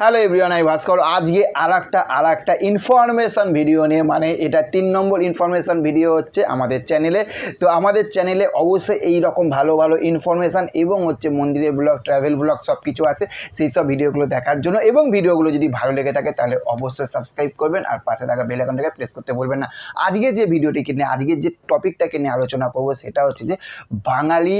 Hello everyone আমি ভাস্কর আজকে আর একটা আর একটা ইনফরমেশান ভিডিও নিয়ে মানে এটা তিন নম্বর ইনফরমেশান ভিডিও হচ্ছে আমাদের চ্যানেলে তো আমাদের চ্যানেলে অবশ্যই এই রকম ভালো ভালো ইনফরমেশান এবং হচ্ছে মন্দিরের ব্লগ ট্রাভেল ব্লগ সব কিছু আছে, সেই সব ভিডিওগুলো দেখার জন্য। এবং ভিডিওগুলো যদি ভালো লেগে থাকে, তাহলে অবশ্যই সাবস্ক্রাইব করবেন আর পাশে থাকা বেল আইকনটাকে প্রেস করতে বলবেন না। আজকে যে ভিডিওটিকে নিয়ে, আজকে যে টপিকটাকে নিয়ে আলোচনা করব, সেটা হচ্ছে যে বাঙালি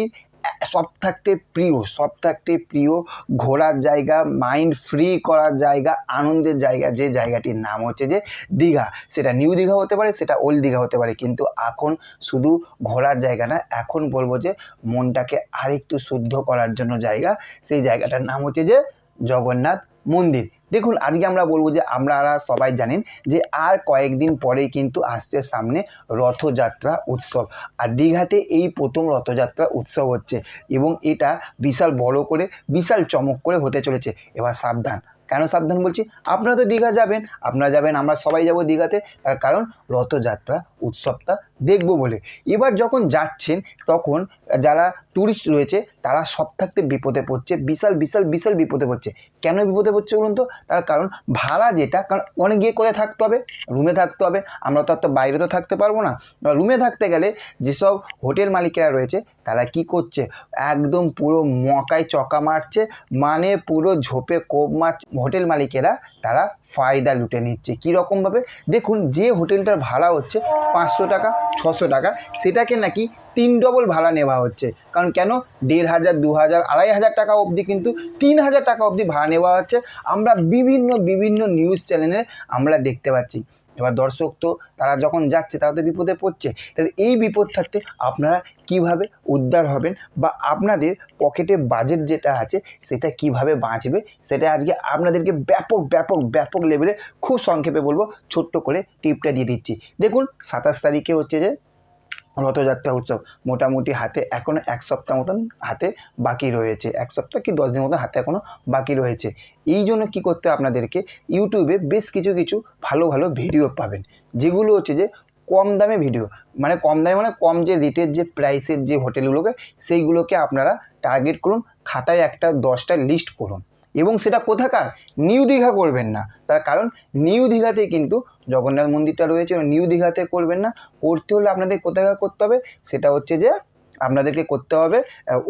সব থাকতে প্রিয়, সব থাকতে প্রিয়, ঘোরার জায়গা মাইন্ড ফ্রি করার জায়গা, আনন্দের জায়গা, যে জায়গাটির নাম হচ্ছে যে দীঘা। সেটা নিউ দীঘা হতে পারে, সেটা ওল্ড দীঘা হতে পারে। কিন্তু এখন শুধু ঘোরার জায়গা না, এখন বলব যে মনটাকে আরেকটু শুদ্ধ করার জন্য জায়গা, সেই জায়গাটার নাম হচ্ছে যে জগন্নাথ মন্দির। দেখুন, আজকে আমরা বলব যে আপনারা সবাই জানেন যে আর কয়েকদিন পরেই কিন্তু আসছে সামনে রথযাত্রা উৎসব। আর দীঘাতে এই প্রথম রথযাত্রা উৎসব হচ্ছে এবং এটা বিশাল বড় করে, বিশাল চমক করে হতে চলেছে। এবার সাবধান। কেন সাবধান বলছি? আপনারা তো দীঘা যাবেন, আপনারা যাবেন, আমরা সবাই যাব দীঘাতে, তার কারণ রথযাত্রা, উৎসবটা দেখব বলে। এবার যখন যাচ্ছেন, তখন যারা ট্যুরিস্ট রয়েছে, তারা সব থাকতে বিপদে পড়ছে, বিশাল বিশাল বিশাল বিপদে পড়ছে। কেন বিপদে পড়ছে বলুন তো? তার কারণ ভাড়া যেটা, কারণ অনেক গিয়ে কোথায় থাকতে হবে? রুমে থাকতে হবে, আমরা তো আর তো বাইরে তো থাকতে পারব না। রুমে থাকতে গেলে যেসব হোটেল মালিকেরা রয়েছে, তারা কি করছে? একদম পুরো মকায় চকা মারছে মানে পুরো ঝোপে কোপ মারছে। হোটেল মালিকেরা তারা ফায়দা লুটে নিচ্ছে। কীরকমভাবে? দেখুন, যে হোটেলটার ভাড়া হচ্ছে পাঁচশো টাকা, ছশো টাকা, সেটাকে নাকি তিন ডবল ভাড়া নেওয়া হচ্ছে। কারণ কেন? দেড় হাজার, দু হাজার, আড়াই হাজার টাকা অবধি কিন্তু তিন হাজার টাকা অবধি ভাড়া নেওয়া হচ্ছে। আমরা বিভিন্ন বিভিন্ন নিউজ চ্যানেলে আমরা দেখতে পাচ্ছি। এবার দর্শক তো তারা যখন যাচ্ছে তারা তো বিপদে পড়ছে। তাহলে এই বিপদ থাকতে আপনারা কীভাবে উদ্ধার হবেন বা আপনাদের পকেটে বাজেট যেটা আছে সেটা কীভাবে বাঁচবে সেটা আজকে আপনাদেরকে ব্যাপক ব্যাপক ব্যাপক লেভেলে খুব সংক্ষেপে বলব, ছোট্ট করে টিপটা দিয়ে দিচ্ছি। দেখুন সাতাশ তারিখে হচ্ছে যে রথযাত্রা উৎসব। মোটামুটি হাতে এখনও এক সপ্তাহ মতন হাতে বাকি রয়েছে। এক সপ্তাহ কি দশ দিন মতন হাতে এখনও বাকি রয়েছে। এই জন্য কী করতে আপনাদেরকে, ইউটিউবে বেশ কিছু কিছু ভালো ভালো ভিডিও পাবেন। যেগুলো হচ্ছে যে কম দামে ভিডিও। মানে কম দামে মানে কম যে রেটের যে প্রাইসের যে হোটেলগুলোকে সেইগুলোকে আপনারা টার্গেট করুন। খাতায় একটা দশটা লিস্ট করুন। এবং সেটা কোথাকার? নিউ দীঘা করবেন না। তার কারণ, নিউ দীঘাতে কিন্তু জগন্নাথ মন্দিরটা রয়েছে নিউ দীঘাতে করবেন না। করতে হলে আপনাদের কোথাকার করতে হবে? সেটা হচ্ছে যে আপনাদেরকে করতে হবে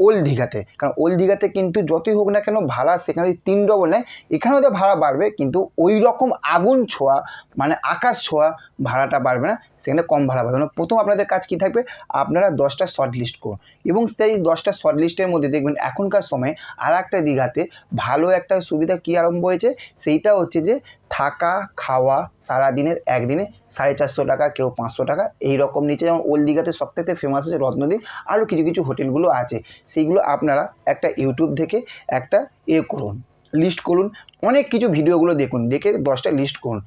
ওল্ড দীঘাতে। কারণ ওল্ড দীঘাতে কিন্তু যতই হোক না কেন ভাড়া সেখানে তিন ডবল নেয়। এখানেও তো ভাড়া বাড়বে, কিন্তু ওই রকম আগুন ছোঁয়া মানে আকাশ ছোঁয়া, ভাড়াটা বাড়বে না। সেখানে কম ভাড়া পাবে মানে প্রথম আপনাদের কাজ কী থাকবে? আপনারা দশটা শর্ট লিস্ট করুন। এবং সেই দশটা শর্ট লিস্টের মধ্যে দেখবেন, এখনকার সময়ে আর একটা দীঘাতে ভালো একটা সুবিধা কী আরম্ভ হয়েছে? সেইটা হচ্ছে যে থাকা, খাওয়া সারাদিনের একদিনে সাড়ে চারশো টাকা, কেউ পাঁচশো টাকা, এই রকম নিচে যেমন ওল্ড দীঘাতে সবথেকে ফেমাস হচ্ছে রত্নদ্বীপ আরও কিছু কিছু হোটেলগুলো আছে। সেইগুলো আপনারা একটা ইউটিউব থেকে একটা এ করুন লিস্ট করুন, অনেক কিছু ভিডিওগুলো দেখুন, দেখে দশটা লিস্ট করুন।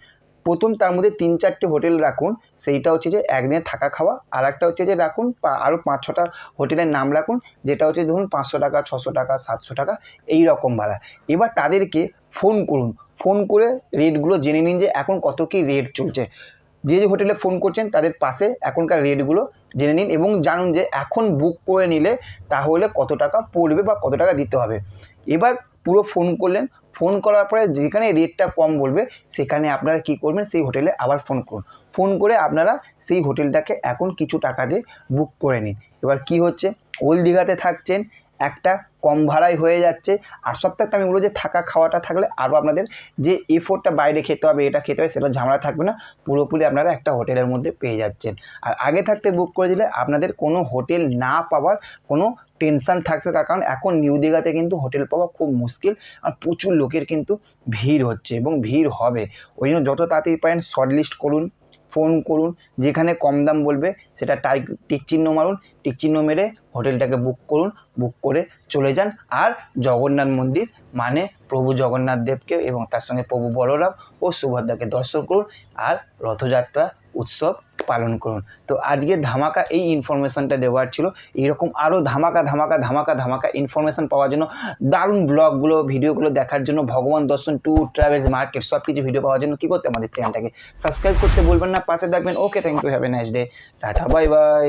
প্রথম তার মধ্যে তিন চারটে হোটেল রাখুন, সেইটা হচ্ছে যে একদিনে থাকা খাওয়া আর একটা হচ্ছে যে রাখুন আরও পাঁচ ছটা হোটেলের নাম রাখুন, যেটা হচ্ছে ধরুন পাঁচশো টাকা, ছশো টাকা, সাতশো টাকা, এই রকম ভাড়া এবার তাদেরকে ফোন করুন ফোন করে রেটগুলো জেনে নিন যে এখন কত কী রেট চলছে। যে যে হোটেলে ফোন করছেন তাদের পাশে এখনকার রেটগুলো জেনে নিন এবং জানুন যে এখন বুক করে নিলে তাহলে কত টাকা পড়বে বা কত টাকা দিতে হবে। এবার পুরো ফোন করলেন, ফোন করার পরে যেখানে রেটটা কম বলবে সেখানে আপনারা কি করবেন, সেই হোটেলে আবার ফোন করুন। ফোন করে আপনারা সেই হোটেলটাকে এখন কিছু টাকা দিয়ে বুক করে নিন। এবার কি হচ্ছে? ওল্ড দীঘাতে থাকছেন একটা কম ভাড়ায় হয়ে যাচ্ছে। আর সপ্তাহে আমি বলব যে থাকা খাওয়াটা থাকলে আরও আপনাদের যে এফোর্টটা বাইরে খেতে হবে, এটা খেতে হবে, সেটা ঝামেলা থাকবে না। পুরোপুরি আপনারা একটা হোটেলের মধ্যে পেয়ে যাচ্ছেন। আর আগে থাকতে বুক করে দিলে আপনাদের কোনো হোটেল না পাওয়ার কোনো টেনশান থাকছে তার কারণ এখন নিউ দীঘাতে কিন্তু হোটেল পাওয়া খুব মুশকিল আর প্রচুর লোকের কিন্তু ভিড় হচ্ছে এবং ভিড় হবে। ওই জন্য যত তাড়াতাড়ি পারেন শর্ট লিস্ট করুন। ফোন করুন, যেখানে কম দাম বলবে, সেটা টাই টিকচিহ্ন মারুন টিকচিহ্ন মেরে হোটেলটাকে বুক করুন বুক করে চলে যান। আর জগন্নাথ মন্দির মানে প্রভু জগন্নাথ দেবকে এবং তার সঙ্গে প্রভু বলরাম ও সুভদ্রাকে দর্শন করুন। আর রথযাত্রা উৎসব পালন করুন। তো আজকে ধামাকা এই ইনফরমেশানটা দেওয়ার ছিল। এইরকম আরও ধামাকা ধামাকা ধামাকা ধামাকা ইনফরমেশান পাওয়ার জন্য, দারুণ ব্লগগুলো, ভিডিওগুলো দেখার জন্য ভগবান দর্শন ট্যুর ট্রাভেলস মার্কেট সব কিছু ভিডিও পাওয়ার জন্য কী করতে আমাদের চ্যানেলটাকে সাবস্ক্রাইব করতে বলবেন না, পাশে থাকবেন। Okay thank you have a nice day tata bye bye